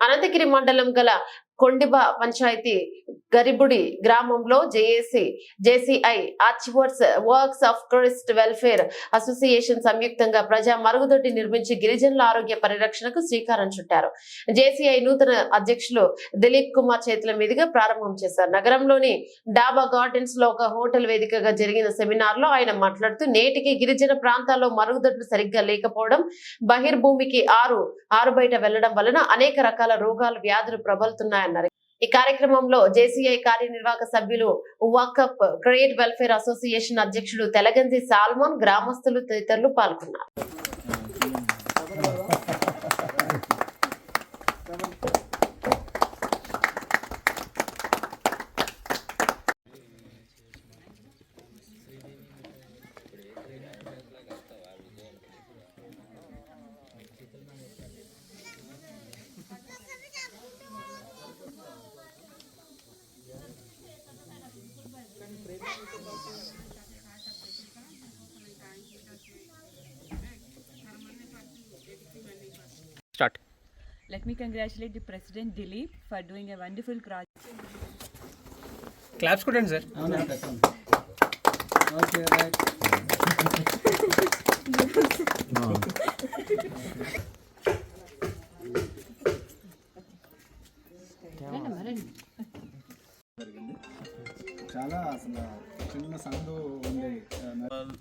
అనంతగిరి మండలం గల కొండిబ పంచాయతీ గరిబుడి గ్రామంలో JAC JCI achievers works of Christ welfare association సంయుక్తంగా ప్రజా మరుగుదొడ్డి నిర్మించి గిరిజనుల ఆరోగ్య పరిరక్షణకు శ్రీకారం చుట్టారు. జేసీఐ నూతన అధ్యక్షులు దిలీప్ కుమార్ చేతుల మీదుగా ప్రారంభం చేశారు. నగరంలోని డాబా గార్డెన్స్లో ఒక హోటల్ వేదికగా జరిగిన సెమినార్లో ఆయన మాట్లాడుతూ నేటికి గిరిజన ప్రాంతాల్లో మరుగుదొడ్లు సరిగ్గా లేకపోవడం బహిర్భూమికి ఆరు ఆరు బయట వెళ్ళడం వలన అనేక రకాల రోగాలు వ్యాధులు ఉన్నాయన్నారు ఈ కార్యక్రమంలో జేసీఐ కార్యనిర్వాహక సభ్యులు వాకప్ క్రియేట్ వెల్ఫేర్ అసోసియేషన్ అధ్యక్షుడు తెలగంజి సాల్మోన్ గ్రామస్తులు తదితరులు పాల్గొన్నారు. Let me congratulate the President Dilip for doing a wonderful project. Claps కొట్టండి sir okay right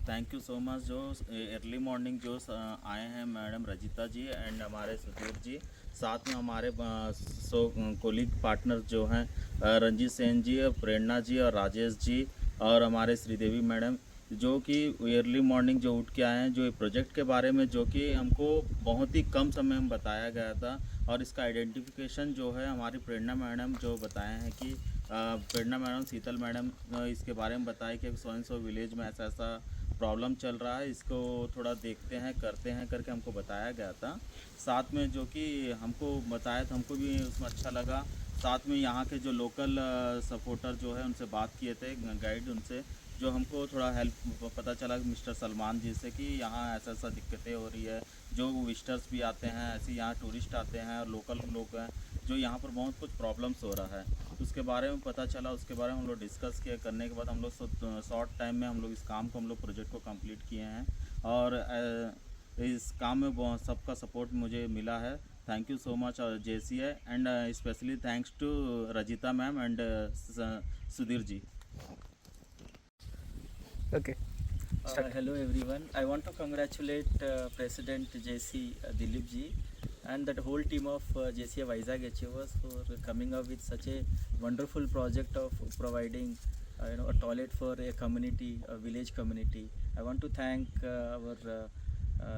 thank you so much जो अर्ली मॉर्निंग जो आए हैं मैडम रजिता जी एंड हमारे सुधीर जी। साथ में हमारे सो कोलिग पार्टनर जो हैं रंजीत सेन जी, प्रेरणा जी और राजेश जी और हमारे श्रीदेवी मैडम, जो कि अर्ली मॉर्निंग जो उठ के आए हैं, जो प्रोजेक्ट के बारे में, जो कि हमको बहुत ही कम समय में बताया गया था। और इसका आइडेंटिफिकेशन जो है हमारी प्रेरणा मैडम जो बताए हैं कि प्रेरणा मैडम शीतल मैडम इसके बारे में बताए कि सो एंड सो विलेज में ऐसा ऐसा प्रॉब्लम चल रहा है, इसको थोड़ा देखते हैं, करते हैं करके हमको बताया गया था। साथ में जो कि हमको बताया तो हमको भी उसमें अच्छा लगा। साथ में यहाँ के जो लोकल सपोर्टर जो है, उनसे बात किए थे गाइड उनसे, जो हमको थोड़ा हेल्प पता चला मिस्टर सलमान जी से कि यहाँ ऐसा ऐसा दिक्कतें हो रही है, जो विजिटर्स भी आते हैं, ऐसे यहाँ टूरिस्ट आते हैं और लोकल लोग हैं, जो यहाँ पर बहुत कुछ प्रॉब्लम्स हो रहा है। उसके बारे में पता चला, उसके बारे में हम लोग डिस्कस किया करने के बाद हम लोग शॉर्ट टाइम में हम लोग इस काम को हम लोग प्रोजेक्ट को कंप्लीट किए हैं और इस काम में सबका सपोर्ट मुझे मिला है। thank you so much uh, JCI and uh, especially thanks to Rajita ma'am and uh, uh Sudhir ji. Okay. Uh, hello everyone. I want to congratulate uh, President JC uh, Dilip ji and that whole team of uh, JCI Vizag Achievers for coming up with such a wonderful project of providing uh, you know a toilet for a community, a village community. I want to thank uh, our uh,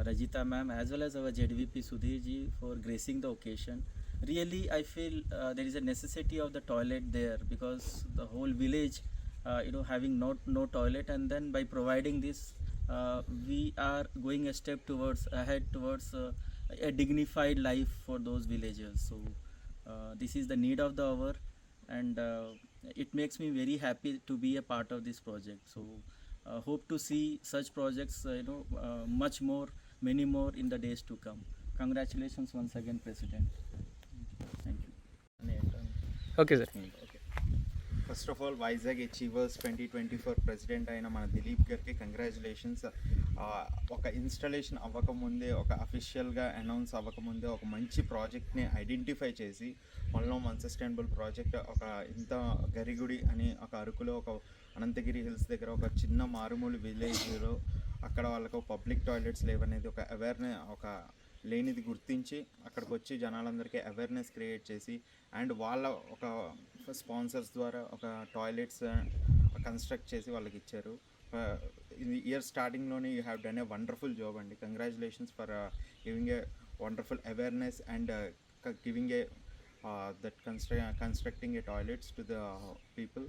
Rajita ma'am as well as our ZVP Sudhir ji for gracing the occasion. Really, I feel uh, there is a necessity of the toilet there because the whole village uh, you know having no no toilet and then by providing this uh, we are going a step towards ahead towards uh, a dignified life for those villagers so uh, this is the need of the hour and uh, it makes me very happy to be a part of this project so uh, hope to see such projects uh, you know uh, much more many more in the days to come congratulations once again president thank you okay sir okay first of all Vizag achievers twenty twenty four president అయిన మన దిలీప్ గారికి congratulations ఒక installation అవ్వకముందే ఒక అఫీషియల్గా announce అవ్వకముందే ఒక మంచి ప్రాజెక్ట్ని ఐడెంటిఫై చేసి మనలో ఆఫ్ వన్ సస్టైనబుల్ ప్రాజెక్ట్ ఒక ఇంత గరిగుడి అని ఒక అరకులో ఒక అనంతగిరి హిల్స్ దగ్గర ఒక చిన్న మారుమూల విలేజ్లో అక్కడ వాళ్ళకు పబ్లిక్ టాయిలెట్స్ లేవనేది ఒక అవేర్నెస్ ఒక లేనిది గుర్తించి అక్కడికి వచ్చి జనాలందరికీ అవేర్నెస్ క్రియేట్ చేసి అండ్ వాళ్ళ ఒక స్పాన్సర్స్ ద్వారా ఒక టాయిలెట్స్ కన్స్ట్రక్ట్ చేసి వాళ్ళకి ఇచ్చారు ఇయర్ స్టార్టింగ్లోనే you have done a wonderful job అండి. Congratulations for giving a wonderful awareness and giving a that construct constructing a toilets to the people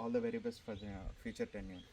all the very best for the future ten year